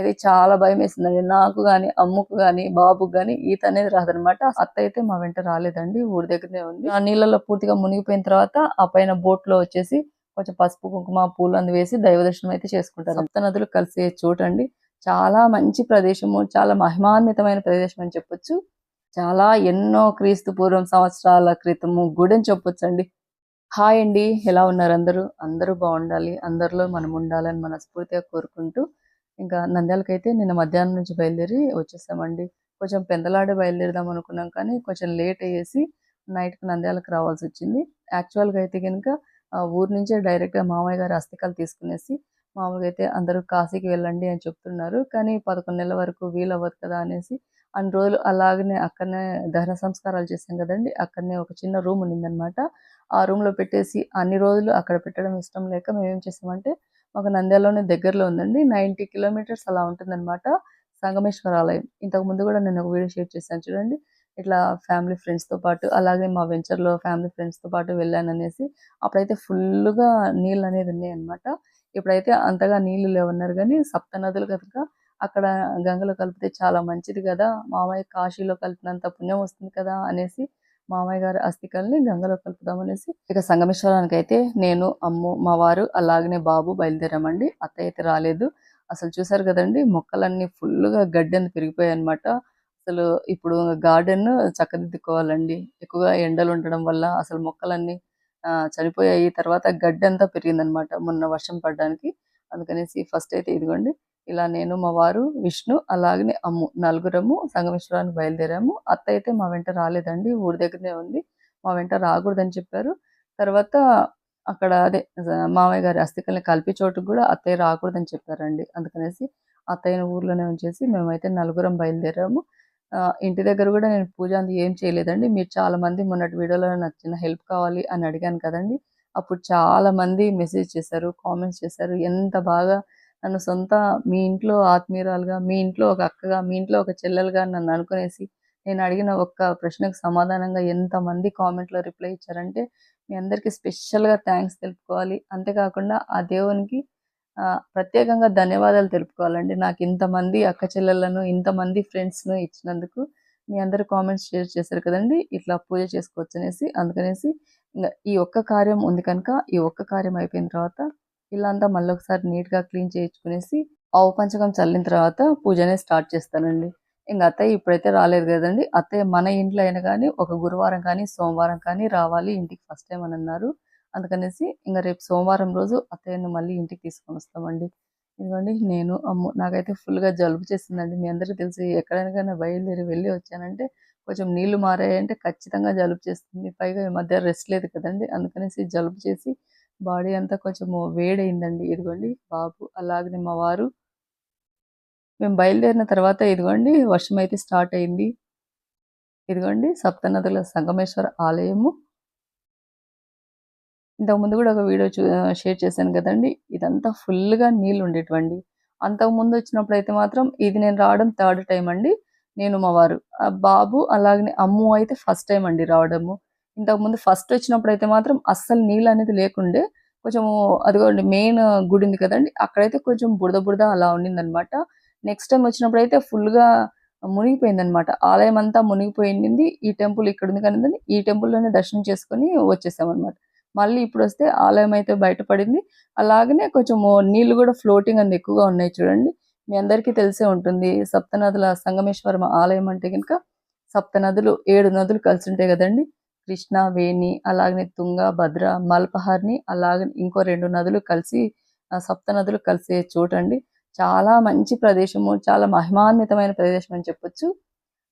ఇది చాలా భయం వేసిందండి నాకు కానీ అమ్ముకు కానీ బాబుకు కానీ ఈత అనేది రాదనమాట అత్త అయితే మా వెంట రాలేదండి ఊరి దగ్గరనే ఉంది. ఆ నీళ్ళలో పూర్తిగా మునిగిపోయిన తర్వాత ఆ పైన బోట్లో వచ్చేసి కొంచెం పసుపు కుంకుమ పూలు అందు వేసి దైవ దర్శనం అయితే చేసుకుంటారు. సప్త నదులు కలిసే చూడండి చాలా మంచి ప్రదేశము చాలా మహిమాన్వితమైన ప్రదేశం అని చెప్పొచ్చు. చాలా ఎన్నో క్రీస్తు పూర్వం సంవత్సరాల క్రితము గుడి అని చెప్పొచ్చు అండి హాయ్ అండి ఎలా ఉన్నారు అందరూ? అందరూ బాగుండాలి. అందరిలో మనం ఉండాలని మనస్ఫూర్తిగా కోరుకుంటూ ఇంకా నంద్యాలకైతే నిన్న మధ్యాహ్నం నుంచి బయలుదేరి వచ్చేసామండి. కొంచెం పెందలాడే బయలుదేరదాం అనుకున్నాం కానీ కొంచెం లేట్ అయ్యేసి నైట్కి నంద్యాలకు రావాల్సి వచ్చింది. యాక్చువల్గా అయితే కనుక ఊరు నుంచే డైరెక్ట్గా మామయ్య గారి అస్థికాలు తీసుకునేసి మామూలుగా అయితే అందరూ కాశీకి వెళ్ళండి అని చెప్తున్నారు. కానీ పదకొండు నెలల వరకు వీలు అవ్వదు కదా అనేసి అన్ని రోజులు అలాగనే అక్కడనే దహన సంస్కారాలు చేసాం కదండి. అక్కడనే ఒక చిన్న రూమ్ ఉండిందనమాట ఆ రూమ్లో పెట్టేసి అన్ని రోజులు అక్కడ పెట్టడం ఇష్టం లేక మేము ఏం చేసామంటే మాకు నంద్యాలలోనే దగ్గరలో ఉందండి. నైంటీ కిలోమీటర్స్ అలా ఉంటుందన్నమాట సంగమేశ్వర ఆలయం. ఇంతకు ముందు కూడా నేను ఒక వీడియో షేర్ చేశాను చూడండి. ఇట్లా ఫ్యామిలీ ఫ్రెండ్స్తో పాటు అలాగే మా వెంచర్లో ఫ్యామిలీ ఫ్రెండ్స్తో పాటు వెళ్ళాను అనేసి అప్పుడైతే ఫుల్గా నీళ్ళు అనేది ఉన్నాయన్నమాట. ఇప్పుడైతే అంతగా నీళ్ళు లేవన్నారు కానీ సప్త నదులు కనుక అక్కడ గంగలో కలిపితే చాలా మంచిది కదా. మామయ్య కాశీలో కలిపినంత పుణ్యం వస్తుంది కదా అనేసి మామయ్య గారి అస్థికల్ని గంగలో కలుపుదాం అనేసి ఇక సంగమేశ్వరానికి అయితే నేను అమ్ము మా వారు అలాగనే బాబు బయలుదేరామండి. అత్త అయితే రాలేదు. అసలు చూసారు కదండి మొక్కలన్నీ ఫుల్గా గడ్డి పెరిగిపోయాయి అనమాట అసలు ఇప్పుడు గార్డెన్ చక్కదిద్దుకోవాలండి. ఎక్కువగా ఎండలు ఉండడం వల్ల అసలు మొక్కలన్నీ చనిపోయాయి. తర్వాత గడ్డి అంతా పెరిగిందనమాట మొన్న వర్షం పడడానికి. అందుకనేసి ఫస్ట్ అయితే ఇదిగోండి ఇలా నేను మా వారు విష్ణు అలాగనే అమ్ము. నలుగురము సంగమేశ్వరానికి బయలుదేరాము. అత్త అయితే మా వెంట రాలేదండి. ఊరి దగ్గరనే ఉంది. మా వెంట రాకూడదని చెప్పారు. తర్వాత అక్కడ అదే మామయ్య గారి అస్థికల్ని కలిపి చోటుకు కూడా అత్తయ్య రాకూడదని చెప్పారండి. అందుకనేసి అత్తయ్యను ఊర్లోనే ఉంచేసి మేమైతే నలుగురం బయలుదేరాము. ఇంటి దగ్గర కూడా నేను పూజ అంది ఏం చేయలేదండి. మీరు చాలా మంది మొన్నటి వీడియోలో నాకు చిన్న హెల్ప్ కావాలి అని అడిగాను కదండి. అప్పుడు చాలా మంది మెసేజ్ చేశారు కామెంట్స్ చేశారు. ఎంత బాగా నన్ను సొంత మీ ఇంట్లో ఆత్మీయురాలుగా మీ ఇంట్లో ఒక అక్కగా మీ ఇంట్లో ఒక చెల్లెలుగా నన్ను అనుకునేసి నేను అడిగిన ఒక్క ప్రశ్నకు సమాధానంగా ఎంతమంది కామెంట్లో రిప్లై ఇచ్చారంటే మీ అందరికీ స్పెషల్గా థ్యాంక్స్ తెలుపుకోవాలి. అంతేకాకుండా ఆ దేవునికి ప్రత్యేకంగా ధన్యవాదాలు తెలుపుకోవాలండి. నాకు ఇంతమంది అక్క చెల్లెలను ఇంతమంది ఫ్రెండ్స్ను ఇచ్చినందుకు మీ అందరు కామెంట్స్ షేర్ చేశారు కదండి. ఇట్లా పూజ చేసుకోవచ్చు అనేసి అందుకనేసి ఇంకా ఈ ఒక్క కార్యం ఉంది కనుక ఈ ఒక్క కార్యం అయిపోయిన తర్వాత ఇలా అంతా మళ్ళీ ఒకసారి నీట్గా క్లీన్ చేయించుకునేసి ఆవు పంచకం చల్లిన తర్వాత పూజనే స్టార్ట్ చేస్తానండి. ఇంకా అత్తయ్య ఇప్పుడైతే రాలేదు కదండి. అత్తయ్య మన ఇంట్లో అయినా కానీ ఒక గురువారం కానీ సోమవారం కానీ రావాలి. ఇంటికి ఫస్ట్ టైం అని అన్నారు. అందుకనేసి ఇంకా రేపు సోమవారం రోజు అత్తయ్యను మళ్ళీ ఇంటికి తీసుకొని వస్తామండి. ఇదిగోండి నేను అమ్ము నాకైతే ఫుల్గా జలుబు చేసిందండి మీ అందరికీ తెలిసి ఎక్కడైనా బయలుదేరి వెళ్ళి వచ్చానంటే కొంచెం నీళ్ళు మారాయంటే ఖచ్చితంగా జలుబు చేస్తుంది. పైగా ఈ మధ్య రెస్ట్ లేదు కదండి. అందుకనేసి జలుబు చేసి బాడీ అంతా కొంచెం వేడైందండి. ఇదిగోండి బాబు అలాగనే మా వారు మేము బయలుదేరిన తర్వాత ఇదిగోండి వర్షం అయితే స్టార్ట్ అయింది. ఇదిగోండి సప్తనదుల సంగమేశ్వర ఆలయము. ఇంతకుముందు కూడా ఒక వీడియో షేర్ చేశాను కదండి. ఇదంతా ఫుల్గా నీళ్ళు ఉండేటువంటి అంతకుముందు వచ్చినప్పుడు అయితే మాత్రం ఇది నేను రావడం థర్డ్ టైం అండి. నేను మా వారు బాబు అలాగనే అమ్ము అయితే ఫస్ట్ టైం అండి రావడము. ఇంతకుముందు ఫస్ట్ వచ్చినప్పుడు అయితే మాత్రం అస్సలు నీళ్ళు అనేది లేకుండే కొంచెం అదిగోండి మెయిన్ గుడి ఉంది కదండి అక్కడైతే కొంచెం బురద బురద అలా ఉండింది అనమాట నెక్స్ట్ టైం వచ్చినప్పుడు అయితే ఫుల్గా మునిగిపోయింది అనమాట ఆలయం అంతా మునిగిపోయింది ఈ టెంపుల్ ఇక్కడ ఉంది కానీ ఈ టెంపుల్లోనే దర్శనం చేసుకొని వచ్చేసామన్నమాట. మళ్ళీ ఇప్పుడు వస్తే ఆలయం అయితే బయటపడింది. అలాగనే కొంచెం నీళ్ళు కూడా ఫ్లోటింగ్ అంత ఎక్కువగా ఉన్నాయి చూడండి. మీ అందరికీ తెలిసే ఉంటుంది సప్తనదుల సంగమేశ్వరం ఆలయం అంటే కనుక సప్త నదులు ఏడు నదులు కలిసి ఉంటాయి కదండి. కృష్ణ వేణి అలాగనే తుంగ భద్ర మల్పహార్ని అలాగే ఇంకో రెండు నదులు కలిసి సప్త నదులు కలిసే చోటండి చాలా మంచి ప్రదేశము చాలా మహిమాన్వితమైన ప్రదేశం అని చెప్పొచ్చు.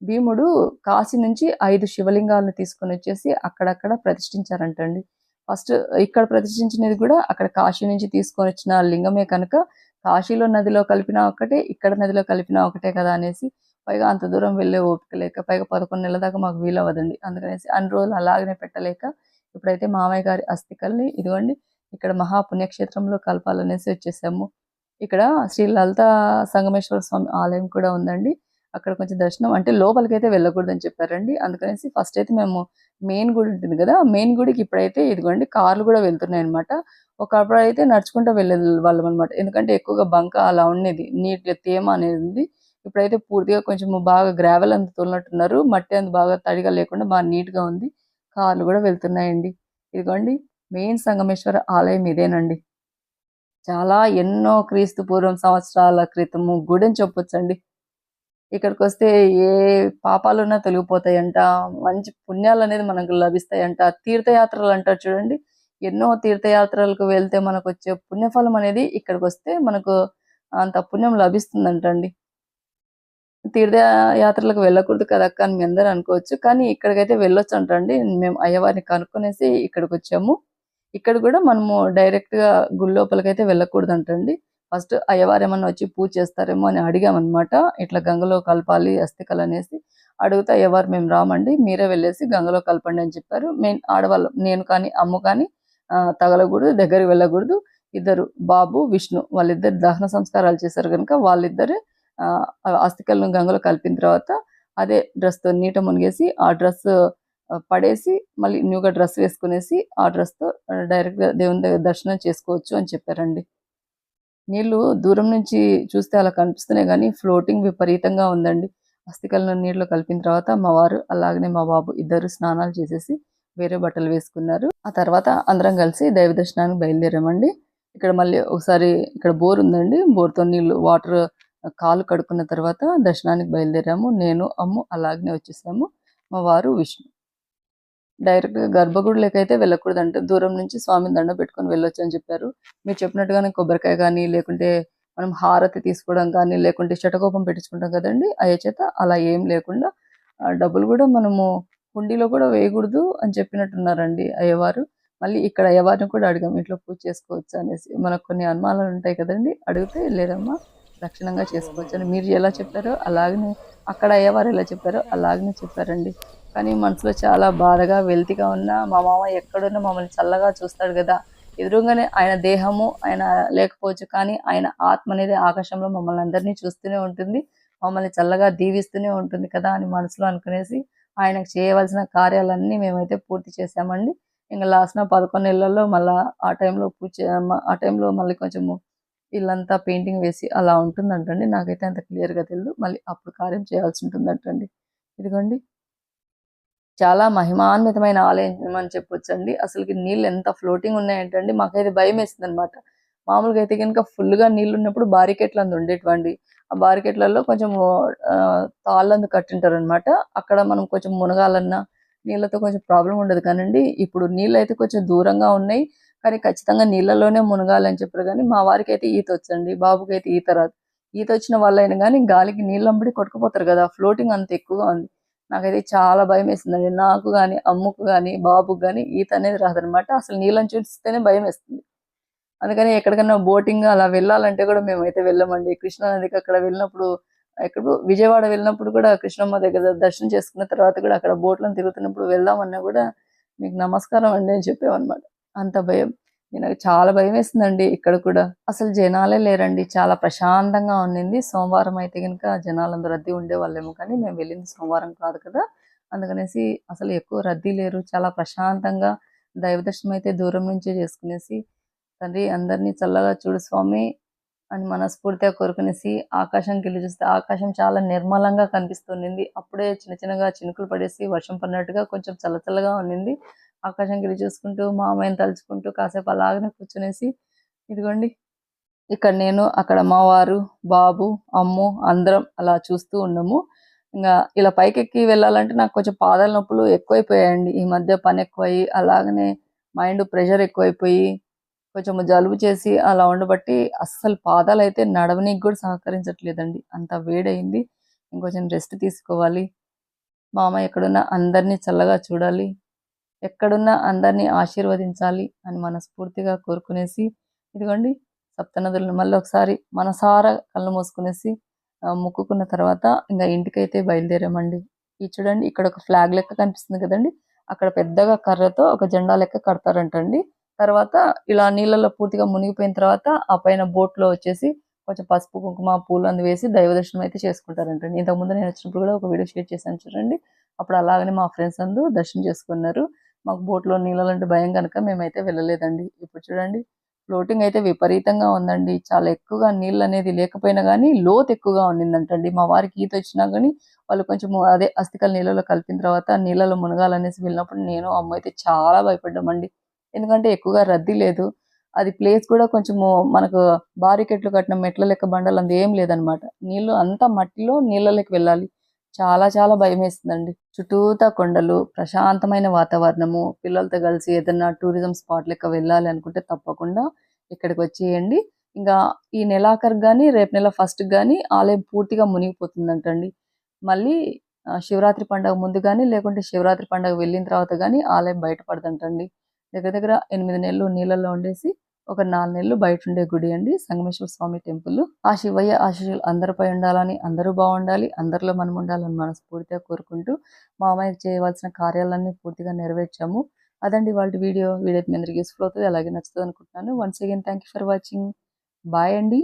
భీముడు కాశీ నుంచి ఐదు శివలింగాలను తీసుకొని వచ్చేసి అక్కడక్కడ ప్రతిష్ఠించారంటండి ఫస్ట్ ఇక్కడ ప్రతిష్ఠించినది కూడా అక్కడ కాశీ నుంచి తీసుకొని వచ్చిన లింగమే కనుక కాశీలో నదిలో కలిపిన ఒకటే ఇక్కడ నదిలో కలిపిన ఒకటే కదా అనేసి పైగా అంత దూరం వెళ్ళే ఓపిక లేక పైగా పదకొండు నెలల దాకా మాకు వీలు అవ్వదండి అందుకనేసి అన్ని రోజులు అలాగనే పెట్టలేక ఇప్పుడైతే మామయ్య గారి అస్థికల్ని ఇదిగోండి ఇక్కడ మహాపుణ్యక్షేత్రంలో కలపాలనేసి వచ్చేసాము. ఇక్కడ శ్రీ లలిత సంగమేశ్వర స్వామి ఆలయం కూడా ఉందండి. అక్కడ కొంచెం దర్శనం అంటే లోపలికి అయితే వెళ్ళకూడదని చెప్పారండి. అందుకనేసి ఫస్ట్ అయితే మేము మెయిన్ గుడి ఉంటుంది కదా మెయిన్ గుడికి ఇప్పుడైతే ఇదిగోండి కార్లు కూడా వెళ్తున్నాయి అనమాట ఒకప్పుడు అయితే నడుచుకుంటూ వెళ్ళే వాళ్ళం అనమాట ఎందుకంటే ఎక్కువగా బంక అలా ఉండేది నీట్ తేమ అనేది ఉంది. ఇప్పుడైతే పూర్తిగా కొంచెం బాగా గ్రావెల్ అంత తోలినట్టున్నారు మట్టి అంత బాగా తడిగా లేకుండా బాగా నీట్గా ఉంది. కార్లు కూడా వెళ్తున్నాయండి. ఇదిగోండి మెయిన్ సంగమేశ్వర ఆలయం ఇదేనండి. చాలా ఎన్నో క్రీస్తు పూర్వం సంవత్సరాల క్రితము గుడి అని చెప్పొచ్చండి. ఇక్కడికి వస్తే ఏ పాపాలున్నా తొలగిపోతాయంట. మంచి పుణ్యాలు అనేది మనకు లభిస్తాయంట. తీర్థయాత్రలు అంటారు చూడండి. ఎన్నో తీర్థయాత్రలకు వెళ్తే మనకు వచ్చే పుణ్యఫలం అనేది ఇక్కడికి వస్తే మనకు అంత పుణ్యం లభిస్తుందంటండి. తీర్థయాత్రలకు వెళ్ళకూడదు కదక్క అని మీ అందరూ అనుకోవచ్చు. కానీ ఇక్కడికైతే వెళ్ళొచ్చు అంటండి మేము అయ్యవారిని కనుక్కొనేసి ఇక్కడికి వచ్చాము ఇక్కడ కూడా మనము డైరెక్ట్గా గుడి లోపలికైతే వెళ్ళకూడదు అంటండి ఫస్ట్ అయ్యవారు ఏమన్నా వచ్చి పూజ చేస్తారేమో అని అడిగామన్నమాట. ఇట్లా గంగలో కలపాలి అస్థికలు అనేసి అడిగితే అయ్యవారు మేము రామండి మీరే వెళ్ళేసి గంగలో కలపండి అని చెప్పారు. మెయిన్ ఆడవాళ్ళం నేను కానీ అమ్ము కానీ తగలకూడదు దగ్గరికి వెళ్ళకూడదు. ఇద్దరు బాబు విష్ణు వాళ్ళిద్దరు దహన సంస్కారాలు చేశారు కనుక వాళ్ళిద్దరే అస్థికలను గంగలో కలిపిన తర్వాత అదే డ్రెస్తో నీట మునిగేసి ఆ డ్రెస్ పడేసి మళ్ళీ న్యూగా డ్రెస్ వేసుకునేసి ఆ డ్రెస్తో దేవుని దగ్గర దర్శనం చేసుకోవచ్చు అని చెప్పారండి. నీళ్ళు దూరం నుంచి చూస్తే అలా కనిపిస్తున్నాయి కానీ ఫ్లోటింగ్ విపరీతంగా ఉందండి. అస్థికలను నీటిలో కలిపిన తర్వాత మా వారు అలాగనే మా బాబు ఇద్దరు స్నానాలు చేసేసి వేరే బట్టలు వేసుకున్నారు. ఆ తర్వాత అందరం కలిసి దైవ దర్శనానికి బయలుదేరామండి. ఇక్కడ మళ్ళీ ఒకసారి ఇక్కడ బోర్ ఉందండి. బోర్తో నీళ్ళు వాటర్ కాలు కడుక్కున్న తర్వాత దర్శనానికి బయలుదేరాము. నేను అమ్ము అలాగనే వచ్చేసాము. మా వారు విష్ణు. డైరెక్ట్గా గర్భగుడిలోకి అయితే వెళ్ళకూడదంటే. దూరం నుంచి స్వామిని దండ పెట్టుకొని వెళ్ళొచ్చు అని చెప్పారు. మీరు చెప్పినట్టుగానే కొబ్బరికాయ కానీ లేకుంటే మనం హారతి తీసుకోవడం కానీ లేకుంటే శటకోపం పెట్టించుకుంటాం కదండి. అయ్యే చేత అలా ఏం లేకుండా ఆ డబ్బులు కూడా మనము హుండీలో కూడా వేయకూడదు అని చెప్పినట్టున్నారండి అయ్యవారు. మళ్ళీ ఇక్కడ అయ్యవారిని కూడా అడిగాం. ఇంట్లో పూజ చేసుకోవచ్చు అనేసి. మనకు కొన్ని అనుమానాలు ఉంటాయి కదండి. అడిగితే లేదమ్మా. లక్షణంగా చేసుకోవచ్చు మీరు ఎలా చెప్పారో అలాగనే అక్కడ అయ్యేవారు ఎలా చెప్పారో అలాగనే చెప్పారండి. కానీ మనసులో చాలా బాధగా వెల్తిగా ఉన్న మా మామ ఎక్కడున్నా మమ్మల్ని చల్లగా చూస్తాడు కదా. ఎదురుగానే ఆయన దేహము ఆయన లేకపోవచ్చు కానీ ఆయన ఆత్మ అనేది ఆకాశంలో మమ్మల్ని అందరినీ చూస్తూనే ఉంటుంది. మమ్మల్ని చల్లగా దీవిస్తూనే ఉంటుంది కదా అని మనసులో అనుకునేసి ఆయనకు చేయవలసిన కార్యాలన్నీ మేమైతే పూర్తి చేసామండి ఇంకా లాస్ట్ పదకొండు నెలల్లో మళ్ళీ ఆ టైంలో పూజ ఆ టైంలో మళ్ళీ కొంచెము ఇల్లంతా పెయింటింగ్ వేసి అలా ఉంటుందంటండి. నాకైతే అంత క్లియర్గా తెలియదు మళ్ళీ అప్పుడు కార్యం చేయాల్సి ఉంటుందంటండి. ఇదిగోండి. చాలా మహిమాన్వితమైన ఆలయం అని చెప్పొచ్చండి. అసలుకి నీళ్ళు ఎంత ఫ్లోటింగ్ ఉన్నాయంటండి. మాకైతే భయం వేసింది అనమాట మామూలుగా అయితే కనుక ఫుల్గా నీళ్ళు ఉన్నప్పుడు బారికెట్లు అందు ఉండేటువంటి ఆ బారికెట్లలో కొంచెం తాళ్ళందు కట్టింటారు అనమాట అక్కడ మనం కొంచెం మునగాలన్నా నీళ్ళతో కొంచెం ప్రాబ్లం ఉండదు కానండి. ఇప్పుడు నీళ్ళు అయితే కొంచెం దూరంగా ఉన్నాయి. కానీ ఖచ్చితంగా నీళ్ళలోనే మునగాలని చెప్పారు. కానీ మా వారికి అయితే ఈత వచ్చండి బాబుకి అయితే ఈత రాదు. ఈత వచ్చిన వాళ్ళైనా కానీ గాలికి నీళ్ళంబడి కొట్టుకుపోతారు కదా ఫ్లోటింగ్ అంత ఎక్కువగా ఉంది. నాకైతే చాలా భయం వేస్తుందండి నాకు కానీ అమ్ముకు కానీ బాబుకు కానీ ఈత అనేది రాదనమాట. అసలు నీళ్ళని చూస్తేనే భయం వేస్తుంది. అందుకని ఎక్కడికైనా బోటింగ్ అలా వెళ్ళాలంటే కూడా మేమైతే వెళ్ళమండి. కృష్ణా నదికి అక్కడ వెళ్ళినప్పుడు ఎక్కడ విజయవాడ వెళ్ళినప్పుడు కూడా కృష్ణమ్మ దగ్గర దర్శనం చేసుకున్న తర్వాత కూడా అక్కడ బోట్లను తిరుగుతున్నప్పుడు వెళ్దామన్నా కూడా మీకు నమస్కారం అండి అని చెప్పామన్నమాట అంత భయం. నాకు చాలా భయం వేసిందండి ఇక్కడ కూడా. అసలు జనాలే లేరండి. చాలా ప్రశాంతంగా ఉండింది. సోమవారం అయితే కనుక జనాలందరూ రద్దీ ఉండేవాళ్ళేమో కానీ మేము వెళ్ళింది సోమవారం కాదు కదా. అందుకనేసి అసలు ఎక్కువ రద్దీ లేరు. చాలా ప్రశాంతంగా దైవ దర్శనం అయితే దూరం నుంచే చేసుకునేసి తండ్రి అందరినీ చల్లగా చూడు స్వామి అని మనస్ఫూర్తిగా కోరుకునేసి ఆకాశం వెళ్ళి చూస్తే ఆకాశం చాలా నిర్మలంగా కనిపిస్తుండింది అప్పుడే చిన్న చిన్నగా చినుకులు పడేసి వర్షం పడినట్టుగా కొంచెం చల్ల చల్లగా ఆకాశం గిరి చూసుకుంటూ మా అమ్మాయిని తలుచుకుంటూ కాసేపు అలాగనే కూర్చునేసి ఇదిగోండి ఇక్కడ నేను అక్కడ మావారు బాబు అమ్ము అందరం అలా చూస్తూ ఉన్నాము. ఇంకా ఇలా పైకెక్కి వెళ్ళాలంటే నాకు కొంచెం పాదాల నొప్పులు ఎక్కువైపోయాయండి. ఈ మధ్య పని ఎక్కువయ్యి అలాగనే మైండ్ ప్రెషర్ ఎక్కువైపోయి కొంచెం జలుబు చేసి అలా ఉండబట్టి అస్సలు పాదాలు అయితే నడవనీకి కూడా సహకరించట్లేదండి. అంత వేడైంది ఇంకొంచెం రెస్ట్ తీసుకోవాలి. మా అమ్మ ఎక్కడున్నా అందరినీ చల్లగా చూడాలి. ఎక్కడున్నా అందరినీ ఆశీర్వదించాలి అని మనస్ఫూర్తిగా కోరుకునేసి ఇదిగోండి సప్తనదులను మళ్ళీ ఒకసారి మనసారా కళ్ళు మూసుకునేసి మొక్కుకున్న తర్వాత ఇంకా ఇంటికైతే బయలుదేరామండి. ఇది చూడండి ఇక్కడ ఒక ఫ్లాగ్ లెక్క కనిపిస్తుంది కదండి. అక్కడ పెద్దగా కర్రతో ఒక జెండా లెక్క కడతారంటండి. తర్వాత ఇలా నీళ్ళలో పూర్తిగా మునిగిపోయిన తర్వాత ఆ పైన బోట్లో వచ్చేసి కొంచెం పసుపు కుంకుమ పూలు అందు వేసి దైవ దర్శనం అయితే చేసుకుంటారంటండి. ఇంతకుముందు నేను వచ్చినప్పుడు కూడా ఒక వీడియో షేర్ చేశాను చూడండి. అప్పుడు అలాగనే మా ఫ్రెండ్స్ అందు దర్శనం చేసుకున్నారు. మాకు బోట్లో నీళ్ళంటే భయం కనుక మేమైతే వెళ్ళలేదండి. ఇప్పుడు చూడండి ఫ్లోటింగ్ అయితే విపరీతంగా ఉందండి. చాలా ఎక్కువగా నీళ్ళు అనేది లేకపోయినా కానీ లోతు ఎక్కువగా ఉండిందంటండి. మా వారికి ఈత వచ్చినా కానీ వాళ్ళు కొంచెం అదే అస్థికలు నీళ్ళలో కలిపిన తర్వాత నీళ్ళలో మునగాలనేసి వెళ్ళినప్పుడు నేను అమ్మ అయితే చాలా భయపడ్డామండి. ఎందుకంటే ఎక్కువగా రద్దీ లేదు. అది ప్లేస్ కూడా కొంచెము మనకు బారికెట్లు కట్టిన మెట్ల లెక్క బండలు అంత ఏం లేదనమాట. నీళ్ళు అంతా మట్టిలో నీళ్ళలోకి వెళ్ళాలి. చాలా చాలా భయం వేస్తుందండి చుట్టూతా కొండలు ప్రశాంతమైన వాతావరణము పిల్లలతో కలిసి ఏదైనా టూరిజం స్పాట్ లెక్క వెళ్ళాలి అనుకుంటే తప్పకుండా ఇక్కడికి వచ్చేయండి. ఇంకా ఈ నెలాఖరు కానీ రేపు నెల ఫస్ట్ కానీ ఆలయం పూర్తిగా మునిగిపోతుందంటండి. మళ్ళీ శివరాత్రి పండగ ముందు కానీ లేకుంటే శివరాత్రి పండగ వెళ్ళిన తర్వాత కానీ ఆలయం బయటపడదంటండి. దగ్గర దగ్గర ఎనిమిది నెలలు నీళ్ళల్లో ఉండేసి ఒక నాలుగు నెలలు బయట ఉండే గుడి అండి. సంగమేశ్వర స్వామి టెంపుల్. ఆ శివయ్య ఆశీస్సులు అందరిపై ఉండాలని అందరూ బాగుండాలి. అందరిలో మనం ఉండాలని మనస్ఫూర్తిగా కోరుకుంటూ మా చేయవలసిన కార్యాలన్నీ పూర్తిగా నెరవేర్చాము. అదండి వాళ్ళ వీడియో. వీడియో మీ అందరికి యూస్ఫుల్ అవుతుంది. అలాగే నచ్చుతుంది అనుకుంటున్నాను. Once again thank you for watching bye అండి.